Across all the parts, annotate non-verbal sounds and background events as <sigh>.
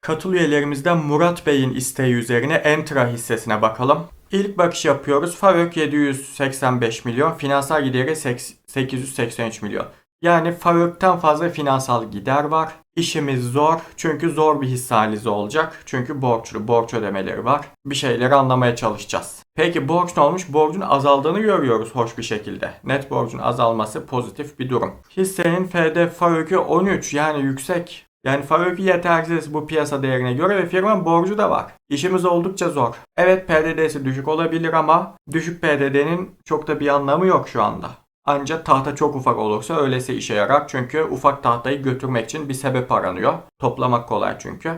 Katıl üyelerimizden Murat Bey'in isteği üzerine Entra hissesine bakalım. İlk bakış yapıyoruz. Favök 785 milyon, finansal gideri 883 milyon. Yani Favök'ten fazla finansal gider var. İşimiz zor çünkü zor bir hisse analizi olacak. Çünkü borçlu, borç ödemeleri var. Bir şeyleri anlamaya çalışacağız. Peki borç ne olmuş? Borcun azaldığını görüyoruz hoş bir şekilde. Net borcun azalması pozitif bir durum. Hissenin FD Favök'ü 13 yani yüksek. Yani Favök'ü yetersiz bu piyasa değerine göre ve firmanın borcu da var. İşimiz oldukça zor. Evet PDD'si düşük olabilir ama düşük PDD'nin çok da bir anlamı yok şu anda. Ancak tahta çok ufak olursa öylese işe yarar. Çünkü ufak tahtayı götürmek için bir sebep aranıyor. Toplamak kolay çünkü.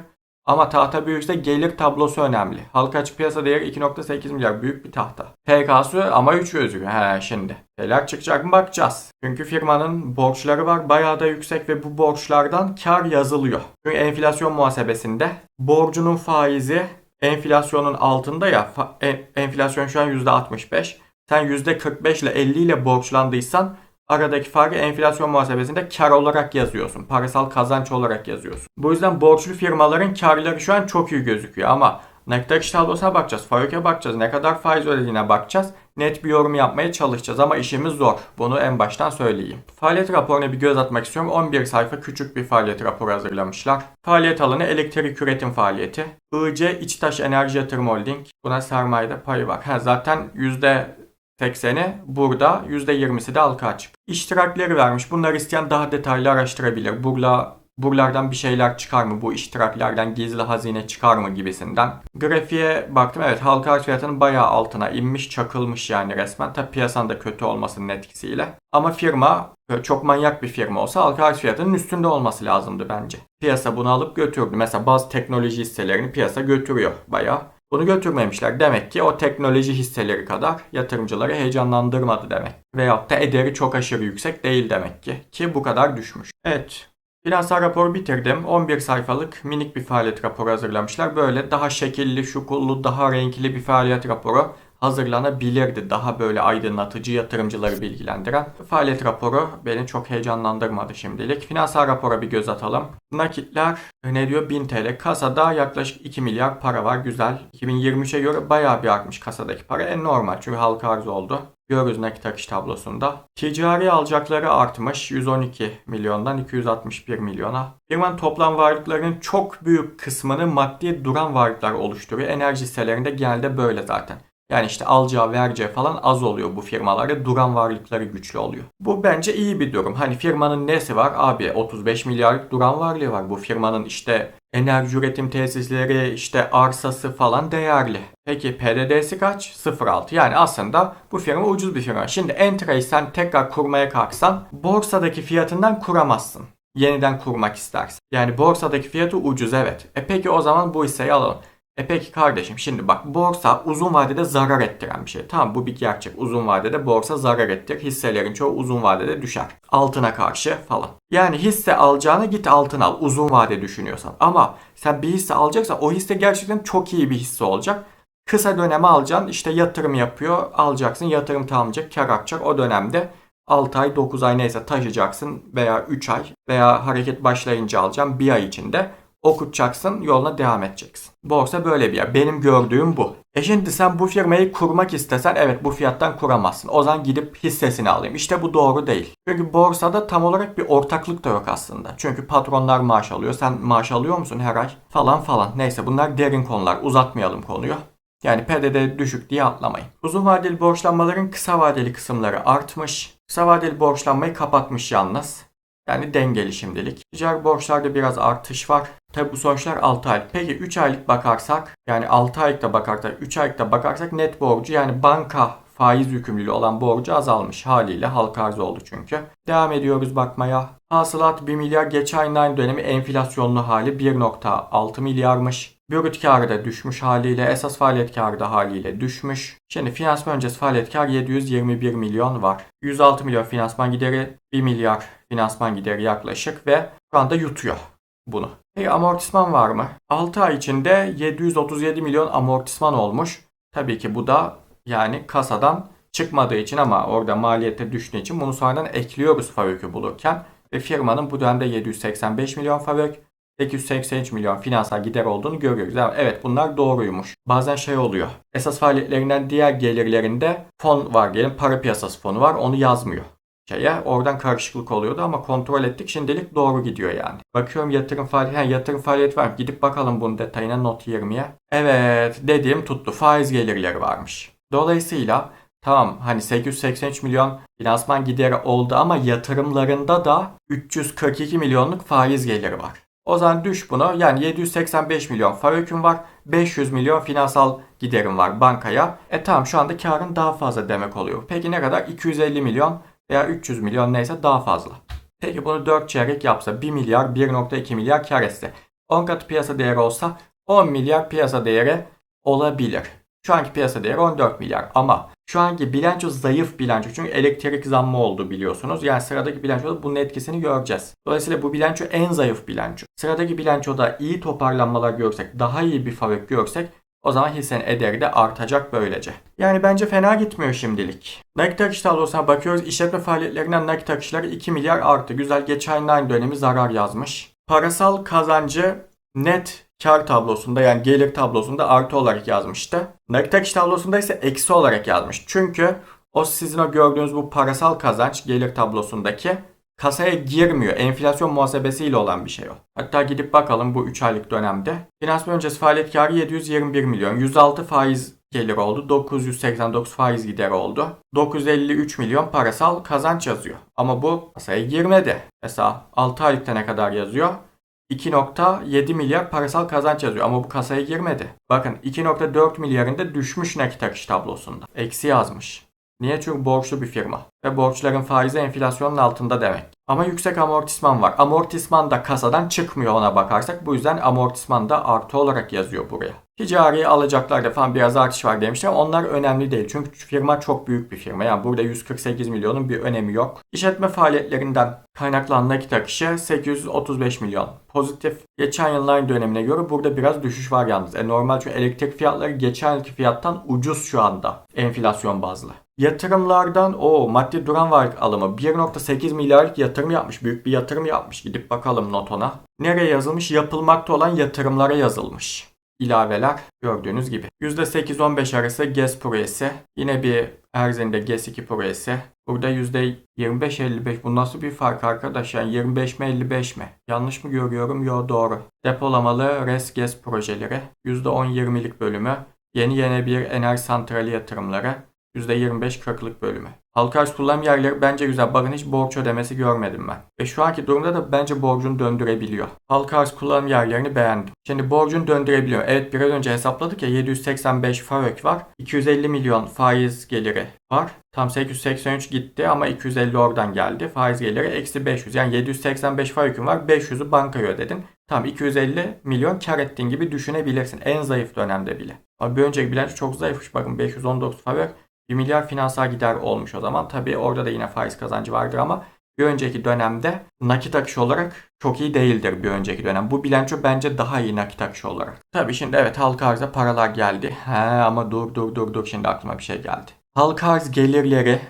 Ama tahta büyükse gelir tablosu önemli. Halka açık piyasa değeri 2.8 milyar büyük bir tahta. PK'sı ama 3 gözüküyor. He şimdi. Neler çıkacak mı bakacağız. Çünkü firmanın borçları var bayağı da yüksek ve bu borçlardan kar yazılıyor. Çünkü enflasyon muhasebesinde borcunun faizi enflasyonun altında ya en- enflasyon şu an %65. Sen %45 ile 50 ile borçlandıysan aradaki farkı enflasyon muhasebesinde kar olarak yazıyorsun. Parasal kazanç olarak yazıyorsun. Bu yüzden borçlu firmaların karları şu an çok iyi gözüküyor ama nakit iş tablosuna bakacağız. Fayoke bakacağız. Ne kadar faiz ödediğine bakacağız. Net bir yorum yapmaya çalışacağız ama işimiz zor. Bunu en baştan söyleyeyim. Faaliyet raporuna bir göz atmak istiyorum. 11 sayfa küçük bir faaliyet raporu hazırlamışlar. Faaliyet alanı elektrik üretim faaliyeti. IC İçtaş Enerji Yatırım Holding. Buna sermayede payı var. Ha, zaten %80'i burada, %20'si de halka açık. İştirakleri vermiş. Bunları isteyen daha detaylı araştırabilir. Burla buralardan bir şeyler çıkar mı? Bu iştiraklerden gizli hazine çıkar mı gibisinden. Grafiğe baktım. Evet halka arz fiyatının bayağı altına inmiş, çakılmış yani resmen. Tabi piyasanın da kötü olmasının etkisiyle. Ama firma çok manyak bir firma olsa halka arz fiyatının üstünde olması lazımdı bence. Piyasa bunu alıp götürdü. Mesela bazı teknoloji hisselerini piyasa götürüyor bayağı. Bunu götürmemişler. Demek ki o teknoloji hisseleri kadar yatırımcıları heyecanlandırmadı demek. Veyahut da ederi çok aşırı yüksek değil demek ki. Ki bu kadar düşmüş. Evet. Finansal raporu bitirdim. 11 sayfalık minik bir faaliyet raporu hazırlamışlar. Böyle daha şekilli, şukullu, daha renkli bir faaliyet raporu hazırlanabilirdi. Daha böyle aydınlatıcı yatırımcıları bilgilendiren. Faaliyet raporu beni çok heyecanlandırmadı şimdilik. Finansal rapora bir göz atalım. Nakitler ne diyor? 1000 TL. Kasada yaklaşık 2 milyar para var. Güzel. 2023'e göre bayağı bir artmış kasadaki para. En normal çünkü halka arz oldu. Görürüz nakit akış tablosunda. Ticari alacakları artmış 112 milyondan 261 milyona. Firmanın toplam varlıklarının çok büyük kısmını maddi duran varlıklar oluşturuyor. Enerji hisselerinde genelde böyle zaten. Yani işte alacağı vereceği falan az oluyor bu firmalarda. Duran varlıkları güçlü oluyor. Bu bence iyi bir durum. Hani firmanın nesi var? Abi 35 milyarlık duran varlığı var. Bu firmanın işte enerji üretim tesisleri, işte arsası falan değerli. Peki PDD'si kaç? 0.6. Yani aslında bu firma ucuz bir firma. Şimdi Entra'yı sen tekrar kurmaya kalksan borsadaki fiyatından kuramazsın. Yeniden kurmak istersin. Yani borsadaki fiyatı ucuz evet. E peki o zaman bu hisseyi alalım. E peki kardeşim şimdi bak borsa uzun vadede zarar ettiren bir şey. Tamam bu bir gerçek. Uzun vadede borsa zarar ettir. Hisselerin çoğu uzun vadede düşer. Altına karşı falan. Yani hisse alacağına git altın al. Uzun vade düşünüyorsan. Ama sen bir hisse alacaksan o hisse gerçekten çok iyi bir hisse olacak. Kısa döneme alacaksın işte yatırım yapıyor alacaksın yatırım tamamlayacak kar artacak o dönemde 6 ay 9 ay neyse taşıyacaksın veya 3 ay veya hareket başlayınca alacaksın bir ay içinde okutacaksın yoluna devam edeceksin. Borsa böyle bir yer. Benim gördüğüm bu. E şimdi sen bu firmayı kurmak istesen evet bu fiyattan kuramazsın. O zaman gidip hissesini alayım. İşte bu doğru değil. Çünkü borsada tam olarak bir ortaklık da yok aslında. Çünkü patronlar maaş alıyor. Sen maaş alıyor musun her ay? Falan falan. Neyse bunlar derin konular. Uzatmayalım konuyu. Yani PDD düşük diye atlamayın. Uzun vadeli borçlanmaların kısa vadeli kısımları artmış. Kısa vadeli borçlanmayı kapatmış yalnız. Yani dengeli şimdilik. Ticari borçlarda biraz artış var. Tabi bu sonuçlar 6 aylık. Peki 3 aylık bakarsak yani 6 aylıkta bakarsak 3 aylıkta bakarsak net borcu yani banka faiz yükümlülüğü olan borcu azalmış haliyle halka arz oldu çünkü. Devam ediyoruz bakmaya. Hasılat 1 milyar geçen ayın aynı dönemi enflasyonlu hali 1.6 milyarmış. Brüt karı da düşmüş haliyle, esas faaliyet karı da haliyle düşmüş. Şimdi finansman öncesi faaliyet kar 721 milyon var. 106 milyon finansman gideri, 1 milyar finansman gideri yaklaşık ve şu anda yutuyor bunu. Peki amortisman var mı? 6 ay içinde 737 milyon amortisman olmuş. Tabii ki bu da yani kasadan çıkmadığı için ama orada maliyette düştüğü için bunu sonradan ekliyoruz fabökü bulurken. Ve firmanın bu dönemde 785 milyon fabök, 883 milyon finansal gider olduğunu görüyoruz. Yani evet bunlar doğruymuş. Bazen şey oluyor. Esas faaliyetlerinden diğer gelirlerinde fon var gelin para piyasası fonu var onu yazmıyor şeye. Oradan karışıklık oluyordu ama kontrol ettik. Şimdilik doğru gidiyor yani. Bakıyorum yatırım faaliyeti, ha, yatırım faaliyeti var. Gidip bakalım bunun detayına not 20'ye. Evet dediğim tuttu. Faiz gelirleri varmış. Dolayısıyla tamam hani 883 milyon finansman gideri oldu ama yatırımlarında da 342 milyonluk faiz geliri var. O zaman düş bunu. Yani 785 milyon FAVÖK'ün var. 500 milyon finansal giderim var bankaya. E tamam şu anda karın daha fazla demek oluyor. Peki ne kadar? 250 milyon veya 300 milyon neyse daha fazla. Peki bunu 4 çeyrek yapsa 1 milyar 1.2 milyar kar etse 10 katı piyasa değeri olsa 10 milyar piyasa değeri olabilir. Şu anki piyasa değeri 14 milyar ama şu anki bilanço zayıf bilanço çünkü elektrik zammı oldu biliyorsunuz. Yani sıradaki bilançoda bunun etkisini göreceğiz. Dolayısıyla bu bilanço en zayıf bilanço. Sıradaki bilançoda iyi toparlanmalar görsek, daha iyi bir fabrik görsek o zaman hissenin ederi de artacak böylece. Yani bence fena gitmiyor şimdilik. Nakit akış tablosuna bakıyoruz. İşletme faaliyetlerinden nakit akışları 2 milyar arttı. Güzel geçen aynı dönemi zarar yazmış. Parasal kazancı net kar tablosunda yani gelir tablosunda artı olarak yazmıştı. Nakit akış tablosunda ise eksi olarak yazmış. Çünkü o sizin o gördüğünüz bu parasal kazanç gelir tablosundaki kasaya girmiyor. Enflasyon muhasebesiyle olan bir şey o. Hatta gidip bakalım bu 3 aylık dönemde. Finansman öncesi faaliyet karı 721 milyon. 106 faiz gelir oldu. 989 faiz gider oldu. 953 milyon parasal kazanç yazıyor. Ama bu kasaya girmedi. Mesela 6 aylıkta ne kadar yazıyor? 2.7 milyar parasal kazanç yazıyor ama bu kasaya girmedi. Bakın 2.4 milyarında düşmüş nakit akış tablosunda. Eksi yazmış. Niye? Çünkü borçlu bir firma. Ve borçların faizi enflasyonun altında demek. Ama yüksek amortisman var. Amortisman da kasadan çıkmıyor ona bakarsak. Bu yüzden amortisman da artı olarak yazıyor buraya. Ticari alacaklarda falan biraz artış var demişler. Onlar önemli değil. Çünkü firma çok büyük bir firma. Yani burada 148 milyonun bir önemi yok. İşletme faaliyetlerinden kaynaklanan nakit akışı 835 milyon. Pozitif. Geçen yılların dönemine göre burada biraz düşüş var yalnız. E normal çünkü elektrik fiyatları geçen yılki fiyattan ucuz şu anda. Enflasyon bazlı. Yatırımlardan o maddi duran varlık alımı 1.8 milyarlık yatırım yapmış. Büyük bir yatırım yapmış. Gidip bakalım notona. Nereye yazılmış? Yapılmakta olan yatırımlara yazılmış. İlaveler gördüğünüz gibi. %8-15 arası GES projesi. Yine bir Erzin'de GES 2 projesi. Burada %25-55. Bu nasıl bir fark arkadaş? Yani 25 mi 55 mi? Yanlış mı görüyorum? Yo doğru. Depolamalı RES GES projeleri. %10-20'lik bölümü. Yeni yenebilir enerji santrali yatırımları. %25 kırklık bölümü. Halka arz kullanım yerleri bence güzel. Bakın hiç borç ödemesi görmedim ben. Ve şu anki durumda da bence borcunu döndürebiliyor. Halka arz kullanım yerlerini beğendim. Şimdi borcunu döndürebiliyor. Evet biraz önce hesapladık ya 785 FAVÖK var. 250 milyon faiz geliri var. Tam 883 gitti ama 250 oradan geldi. Faiz geliri eksi 500. Yani 785 FAVÖK'ün var. 500'ü bankaya ödedin. Tam 250 milyon kar ettiğin gibi düşünebilirsin. En zayıf dönemde bile. Ama bir önceki bilanço çok zayıfmış. Bakın 519 FAVÖK 1 milyar finansal gider olmuş o zaman. Tabii orada da yine faiz kazancı vardır ama bir önceki dönemde nakit akışı olarak çok iyi değildir bir önceki dönem. Bu bilanço bence daha iyi nakit akışı olarak. Tabii şimdi evet halka arza paralar geldi. He ama dur dur dur dur şimdi aklıma bir şey geldi. Halka arz gelirleri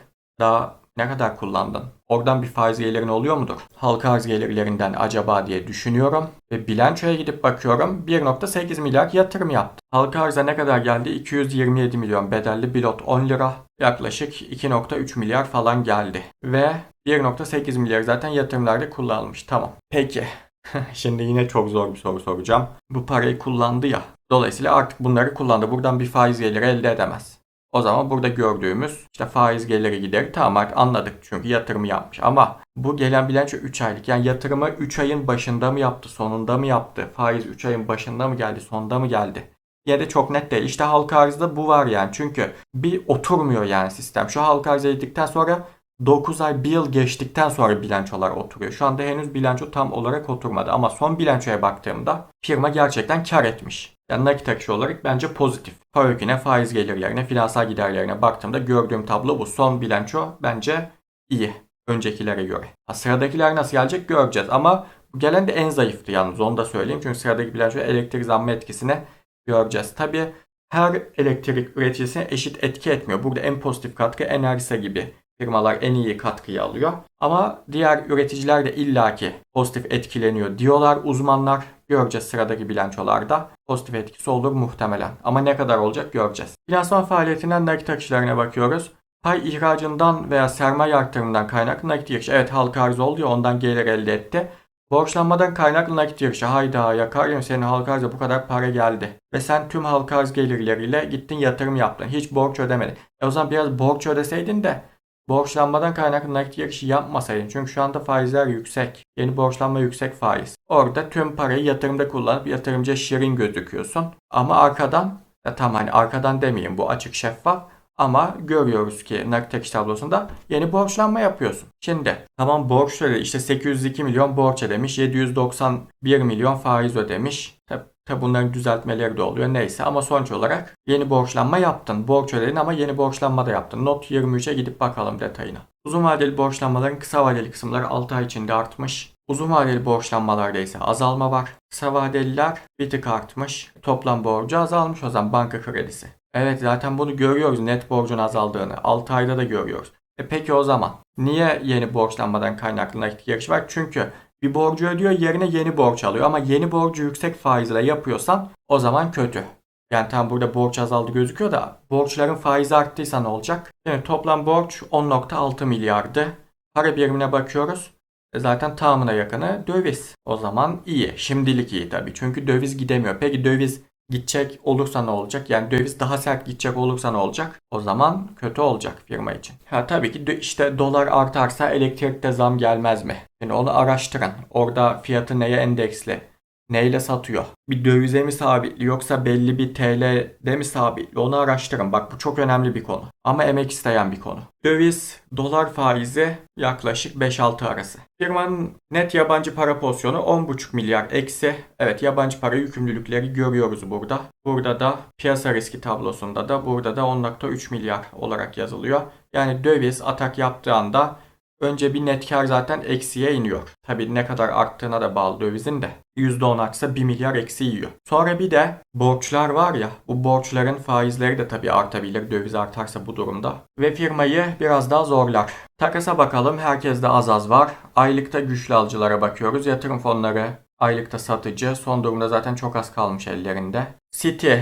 daha ne kadar kullandın? Oradan bir faiz gelirin oluyor mudur? Halka arz gelirlerinden acaba diye düşünüyorum. Ve bilançoya gidip bakıyorum 1.8 milyar yatırım yaptı. Halka arza ne kadar geldi? 227 milyon bedelli bilot 10 lira. Yaklaşık 2.3 milyar falan geldi. Ve 1.8 milyar zaten yatırımlarda kullanılmış. Tamam. Peki. <laughs> Şimdi yine çok zor bir soru soracağım. Bu parayı kullandı ya. Dolayısıyla artık bunları kullandı. Buradan bir faiz geliri elde edemez. O zaman burada gördüğümüz işte faiz geliri gideri tamam artık anladık çünkü yatırımı yapmış. Ama bu gelen bilanço 3 aylık. Yani yatırımı 3 ayın başında mı yaptı, sonunda mı yaptı? Faiz 3 ayın başında mı geldi, sonunda mı geldi? Ya da çok net değil. İşte halka arzda bu var yani. Çünkü bir oturmuyor yani sistem. Şu halka arz edildikten sonra 9 ay 1 yıl geçtikten sonra bilançolar oturuyor. Şu anda henüz bilanço tam olarak oturmadı ama son bilançoya baktığımda firma gerçekten kar etmiş. Yani nakit akışı olarak bence pozitif. FAVÖK'üne, faiz gelirlerine, finansal giderlerine baktığımda gördüğüm tablo bu. Son bilanço bence iyi öncekilere göre. Ha, sıradakiler nasıl gelecek göreceğiz ama bu gelen de en zayıftı yalnız onu da söyleyeyim. Çünkü sıradaki bilanço elektrik zammı etkisini göreceğiz. Tabi her elektrik üreticisine eşit etki etmiyor. Burada en pozitif katkı Enerjisa gibi firmalar en iyi katkıyı alıyor. Ama diğer üreticiler de illaki pozitif etkileniyor diyorlar uzmanlar. Göreceğiz sıradaki bilançolarda. Pozitif etkisi olur muhtemelen. Ama ne kadar olacak göreceğiz. Finansman faaliyetinden nakit akışlarına bakıyoruz. Pay ihracından veya sermaye artırımından kaynaklı nakit giriş. Evet halka arz oldu ya ondan gelir elde etti. Borçlanmadan kaynaklı nakit girişi. Hayda yakarım senin halka arza bu kadar para geldi. Ve sen tüm halka arz gelirleriyle gittin yatırım yaptın. Hiç borç ödemedin. E o zaman biraz borç ödeseydin de borçlanmadan kaynaklı nakit girişi yapmasaydın. Çünkü şu anda faizler yüksek. Yeni borçlanma yüksek faiz. Orada tüm parayı yatırımda kullanıp yatırımcıya şirin gözüküyorsun. Ama arkadan ya tam hani arkadan demeyeyim bu açık şeffaf. Ama görüyoruz ki nakit akış tablosunda yeni borçlanma yapıyorsun. Şimdi tamam borçları işte 802 milyon borç ödemiş, 791 milyon faiz ödemiş. Tabi tabi bunların düzeltmeleri de oluyor neyse ama sonuç olarak yeni borçlanma yaptın. Borç ödedin ama yeni borçlanma da yaptın. Not 23'e gidip bakalım detayına. Uzun vadeli borçlanmaların kısa vadeli kısımları 6 ay içinde artmış. Uzun vadeli borçlanmalarda ise azalma var. Kısa vadeliler bir tık artmış. Toplam borcu azalmış o zaman banka kredisi. Evet zaten bunu görüyoruz net borcun azaldığını. 6 ayda da görüyoruz. E peki o zaman niye yeni borçlanmadan kaynaklı nakit giriş var? Çünkü bir borcu ödüyor yerine yeni borç alıyor ama yeni borcu yüksek faizle yapıyorsan o zaman kötü. Yani tam burada borç azaldı gözüküyor da borçların faizi arttıysa ne olacak? Yani toplam borç 10.6 milyardı. Para birimine bakıyoruz. E Zaten tamamına yakını döviz. O zaman iyi. Şimdilik iyi tabii. Çünkü döviz gidemiyor. Peki döviz gidecek olursa ne olacak? Yani döviz daha sert gidecek olursa ne olacak? O zaman kötü olacak firma için. Ha tabii ki işte dolar artarsa elektrikte zam gelmez mi? Yani onu araştırın. Orada fiyatı neye endeksli? Neyle satıyor? Bir dövize mi sabitli yoksa belli bir TL'de mi sabitli? Onu araştırın. Bak bu çok önemli bir konu. Ama emek isteyen bir konu. Döviz, dolar faizi yaklaşık 5-6 arası. Firmanın net yabancı para pozisyonu 10,5 milyar eksi. Evet yabancı para yükümlülükleri görüyoruz burada. Burada da piyasa riski tablosunda da burada da 10.3 milyar olarak yazılıyor. Yani döviz atak yaptığı anda Önce bir net kar zaten eksiye iniyor. Tabi ne kadar arttığına da bağlı dövizin de. %10 artsa 1 milyar eksi yiyor. Sonra bir de borçlar var ya bu borçların faizleri de tabi artabilir döviz artarsa bu durumda. Ve firmayı biraz daha zorlar. Takasa bakalım herkeste az az var. Aylıkta güçlü alıcılara bakıyoruz. Yatırım fonları aylıkta satıcı. Son durumda zaten çok az kalmış ellerinde. City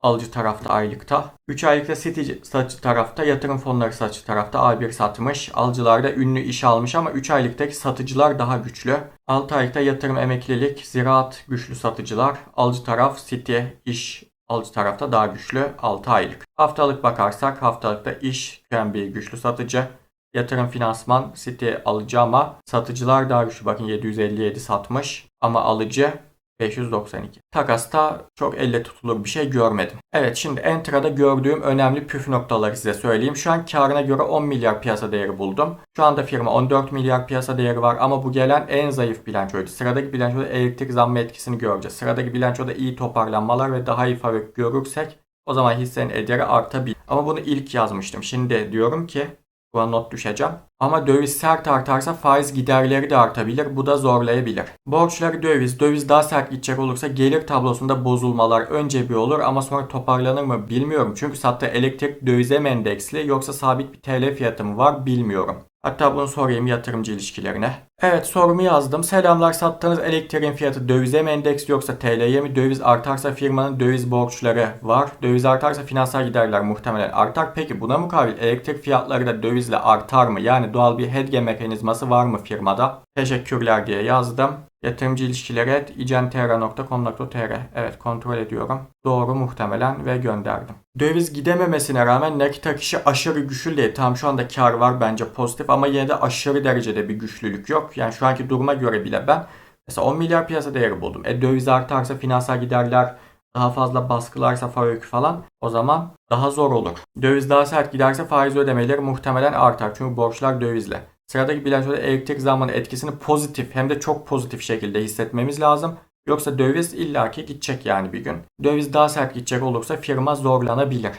alıcı tarafta aylıkta. 3 aylıkta City satıcı tarafta, yatırım fonları satıcı tarafta A1 satmış. Alıcılarda ünlü iş almış ama 3 aylıktaki satıcılar daha güçlü. 6 aylıkta yatırım emeklilik, ziraat güçlü satıcılar. Alıcı taraf City, iş alıcı tarafta daha güçlü 6 aylık. Haftalık bakarsak haftalıkta iş QNB güçlü satıcı. Yatırım finansman City alıcı ama satıcılar daha güçlü. Bakın 757 satmış ama alıcı 592. Takasta çok elle tutulur bir şey görmedim. Evet şimdi Entra'da gördüğüm önemli püf noktaları size söyleyeyim. Şu an karına göre 10 milyar piyasa değeri buldum. Şu anda firma 14 milyar piyasa değeri var ama bu gelen en zayıf bilançoydu. Sıradaki bilançoda elektrik zammı etkisini göreceğiz. Sıradaki bilançoda iyi toparlanmalar ve daha iyi fabrik görürsek o zaman hissenin ederi artabilir. Ama bunu ilk yazmıştım. Şimdi diyorum ki Buna not düşeceğim. Ama döviz sert artarsa faiz giderleri de artabilir. Bu da zorlayabilir. Borçları döviz. Döviz daha sert gidecek olursa gelir tablosunda bozulmalar önce bir olur ama sonra toparlanır mı bilmiyorum. Çünkü sattığı elektrik dövize mi endeksli yoksa sabit bir TL fiyatı mı var bilmiyorum. Hatta bunu sorayım yatırımcı ilişkilerine. Evet sorumu yazdım. Selamlar sattığınız elektriğin fiyatı dövize mi endeksli yoksa TL'ye mi? Döviz artarsa firmanın döviz borçları var. Döviz artarsa finansal giderler muhtemelen artar. Peki buna mukabil elektrik fiyatları da dövizle artar mı? Yani doğal bir hedge mekanizması var mı firmada? Teşekkürler diye yazdım. Yatırımcı ilişkileri icentera.com.tr Evet kontrol ediyorum. Doğru muhtemelen ve gönderdim. Döviz gidememesine rağmen nakit akışı aşırı güçlü değil. Tam şu anda kar var bence pozitif ama yine de aşırı derecede bir güçlülük yok. Yani şu anki duruma göre bile ben mesela 10 milyar piyasa değeri buldum. E döviz artarsa finansal giderler daha fazla baskılarsa fabrik falan o zaman daha zor olur. Döviz daha sert giderse faiz ödemeleri muhtemelen artar. Çünkü borçlar dövizle. Sıradaki bilançoda elektrik zammının etkisini pozitif hem de çok pozitif şekilde hissetmemiz lazım. Yoksa döviz illaki gidecek yani bir gün. Döviz daha sert gidecek olursa firma zorlanabilir.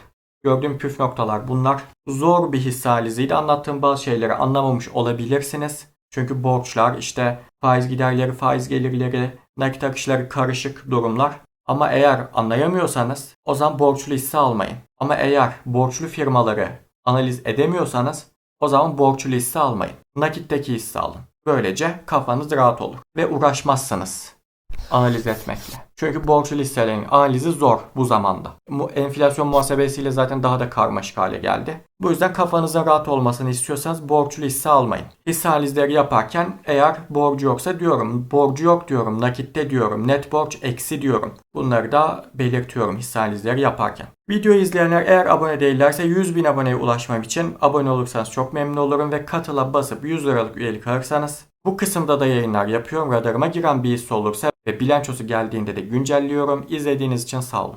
Gördüğüm püf noktalar bunlar. Zor bir hisse analiziydi. Anlattığım bazı şeyleri anlamamış olabilirsiniz. Çünkü borçlar, işte faiz giderleri, faiz gelirleri, nakit akışları karışık durumlar. Ama eğer anlayamıyorsanız o zaman borçlu hisse almayın. Ama eğer borçlu firmaları analiz edemiyorsanız O zaman borçlu hisse almayın. Nakitteki hisse alın. Böylece kafanız rahat olur ve uğraşmazsınız analiz etmekle. Çünkü borçlu hisselerin analizi zor bu zamanda. Enflasyon muhasebesiyle zaten daha da karmaşık hale geldi. Bu yüzden kafanızın rahat olmasını istiyorsanız borçlu hisse almayın. Hisse analizleri yaparken eğer borcu yoksa diyorum, borcu yok diyorum, nakitte diyorum, net borç eksi diyorum. Bunları da belirtiyorum hisse analizleri yaparken. Videoyu izleyenler eğer abone değillerse 100 bin aboneye ulaşmam için abone olursanız çok memnun olurum ve katıla basıp 100 liralık üyelik alırsanız bu kısımda da yayınlar yapıyorum. Radarıma giren bir hisse olursa ve bilançosu geldiğinde de güncelliyorum. İzlediğiniz için sağ olun.